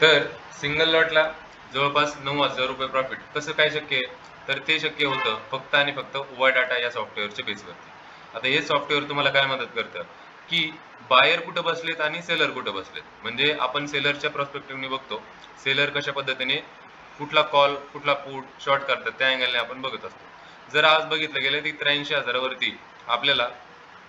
तर सिंगल लॉटला जवळपास नऊ हजार रुपये प्रॉफिट कसं काय शक्य आहे? तर ते शक्य होतं फक्त आणि फक्त ओवा डाटा या सॉफ्टवेअरच्या बेसवरती आता हे सॉफ्टवेअर तुम्हाला काय मदत करतं? की बायर कुठं बसलेत आणि सेलर कुठं बसलेत? म्हणजे आपण सेलरच्या प्रॉस्पेक्टिव्हने बघतो. सेलर कशा पद्धतीने कुठला कॉल कुठला पुट शॉर्ट करतात त्या अँगलने आपण बघत असतो. जर आज बघितलं गेलं की त्र्याऐंशी हजारावरती आपल्याला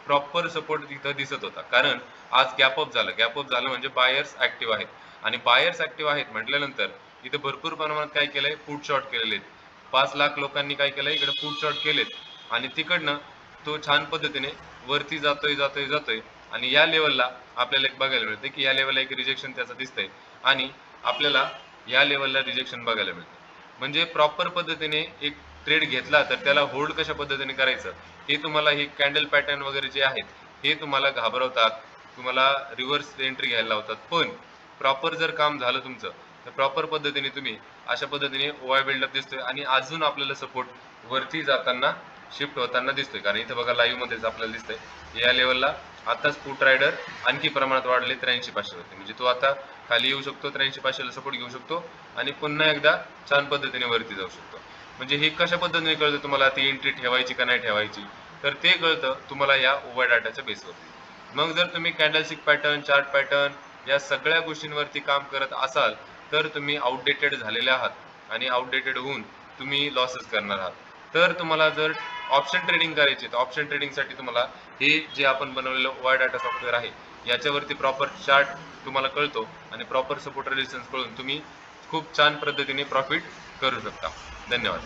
प्रॉपर सपोर्ट तिथं दिसत होता. कारण आज गॅप अप झालं. गॅप अप झालं म्हणजे बायर्स ऍक्टिव्ह आहेत. आणि बायर्स ऍक्टिव्ह आहेत म्हटल्यानंतर इथं भरपूर प्रमाणात काय केलंय? फूड शॉर्ट केलेले आहेत. पाच लाख लोकांनी काय केलंय? इकडे फूड शॉर्ट केलेत. आणि तिकडनं तो छान पद्धतीने वरती जातोय जातोय जातोय. आणि या लेवलला आपल्याला एक बघायला मिळते की या लेवलला एक रिजेक्शन त्याचं दिसतंय. आणि आपल्याला या लेवलला रिजेक्शन बघायला मिळतं म्हणजे प्रॉपर पद्धतीने एक ट्रेड घेतला तर त्याला होल्ड कशा पद्धतीने करायचं? हे तुम्हाला हे कॅन्डल पॅटर्न वगैरे जे आहेत हे तुम्हाला घाबरवतात. तुम्हाला रिव्हर्स एंट्री घ्यायला लावतात. पण प्रॉपर जर काम झालं तुमचं तर प्रॉपर पद्धतीने तुम्ही अशा पद्धतीने ओवाय बिल्डअप दिसतोय आणि अजून आपल्याला सपोर्ट वरती जाताना शिफ्ट होताना दिसतोय. कारण इथं बघा लाईव्ह मध्येच आपल्याला दिसतंय. या लेवलला आताच फूट रायडर आणखी प्रमाणात वाढले त्र्याऐंशी पाचशे होते म्हणजे तो आता खाली येऊ शकतो त्र्याऐंशी पाचशेला सपोर्ट घेऊ शकतो आणि पुन्हा एकदा छान पद्धतीने वरती जाऊ शकतो. म्हणजे हे कशा पद्धतीने कळतं तुम्हाला ती एंट्री ठेवायची का नाही ठेवायची? तर ते कळतं तुम्हाला या ओव्हर डाटाच्या बेसवरती मग जर तुम्ही कॅन्डलस्टिक पॅटर्न चार्ट पॅटर्न या सगळ्या गोष्टींवरती काम करत असाल तर तुम्ही आउटडेटेड झालेले आहात आणि आउटडेटेड होऊन तुम्ही लॉसेस करणार आहात. तर तुम्हाला जर ऑप्शन ट्रेडिंग करायची तर ऑप्शन ट्रेडिंगसाठी तुम्हाला हे जे आपण बनवलेलं वाय डाटा सॉफ्टवेअर आहे याच्यावरती प्रॉपर चार्ट तुम्हाला कळतो आणि प्रॉपर सपोर्ट रिलेशन्स कळून तुम्ही खूप छान पद्धतीने प्रॉफिट करू शकता. धन्यवाद.